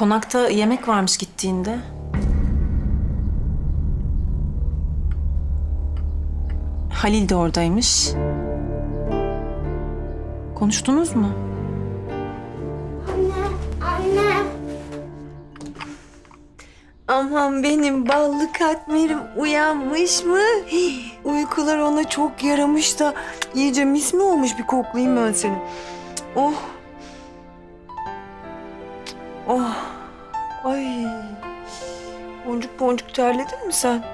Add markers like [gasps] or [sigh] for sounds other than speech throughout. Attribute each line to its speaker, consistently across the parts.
Speaker 1: Konakta yemek varmış gittiğinde. Halil de oradaymış. Konuştunuz mu?
Speaker 2: Anne.
Speaker 3: Aman benim ballı katmerim uyanmış mı? Hii, Uykular ona çok yaramış da iyice mis mi olmuş bir koklayayım ben seni. Oh. Oh. Boncuk boncuk terledin mi sen?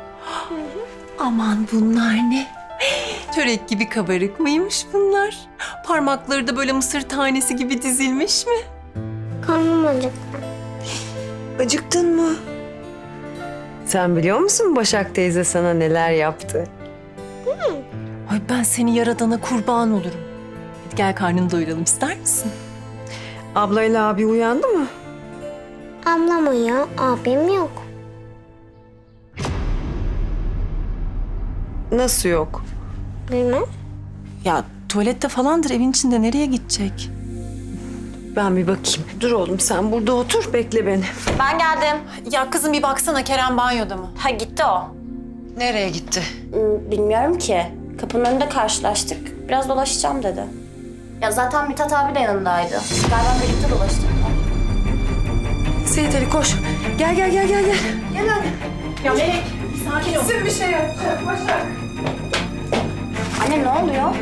Speaker 3: Aman bunlar ne? [gasps] Çörek gibi kabarık mıymış bunlar? Parmakları da böyle mısır tanesi gibi dizilmiş mi?
Speaker 2: Karnım acıktı.
Speaker 3: Acıktın mı? Sen biliyor musun Başak teyze sana neler yaptı?
Speaker 1: Ay ben seni yaradana kurban olurum. Hadi gel karnını doyuralım ister misin?
Speaker 3: Ablayla abi uyandı mı?
Speaker 2: Ablam uyuyor, abim yok.
Speaker 3: Nasıl yok?
Speaker 2: Bilmem.
Speaker 1: Ya tuvalette falandır evin içinde nereye gidecek?
Speaker 3: Ben bir bakayım. Dur oğlum sen burada otur bekle beni.
Speaker 4: Ben geldim.
Speaker 1: Ya kızım bir baksana Kerem banyoda mı?
Speaker 4: Ha gitti o.
Speaker 3: Nereye gitti?
Speaker 4: Hmm, Bilmiyorum ki. Kapının önünde karşılaştık. Biraz dolaşacağım dedi. Ya zaten Mithat abi de yanındaydı. Galiba birlikte dolaştık.
Speaker 3: Seyit Ali koş. Gel gel gel gel gel. Gel anne.
Speaker 4: Anne ne oluyor?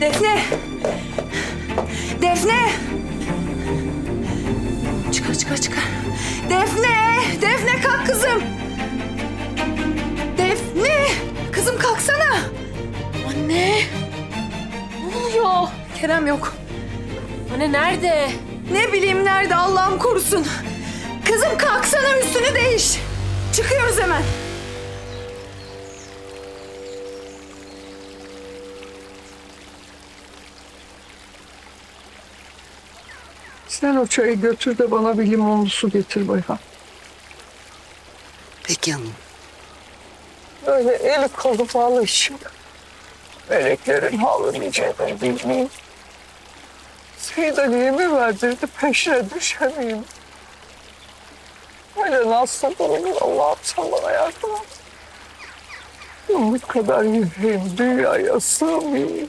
Speaker 3: Defne. Defne. Çıkar çıkar çıkar. Defne. Defne kalk kızım. Defne. Kızım kalksana. Anne. Ne oluyor? Kerem yok.
Speaker 1: Anne nerede?
Speaker 3: Ne bileyim nerede Allah'ım korusun. Kızım kalksana üstünü değiş. Çıkıyoruz hemen.
Speaker 5: Sen o çayı götür de bana bir limonlu su getir Bayhan.
Speaker 6: Peki hanım.
Speaker 5: Öyle eli kolu bağlı işim. Meleklerin halı nice ben bilmeyeyim. Seyit Ali'ye mi verdirdi peşine düşemeyeyim. Öyle nasıl durumda Allah'ım sen bana yardım et. Bu kadar yüreğim dünyaya sığmayayım.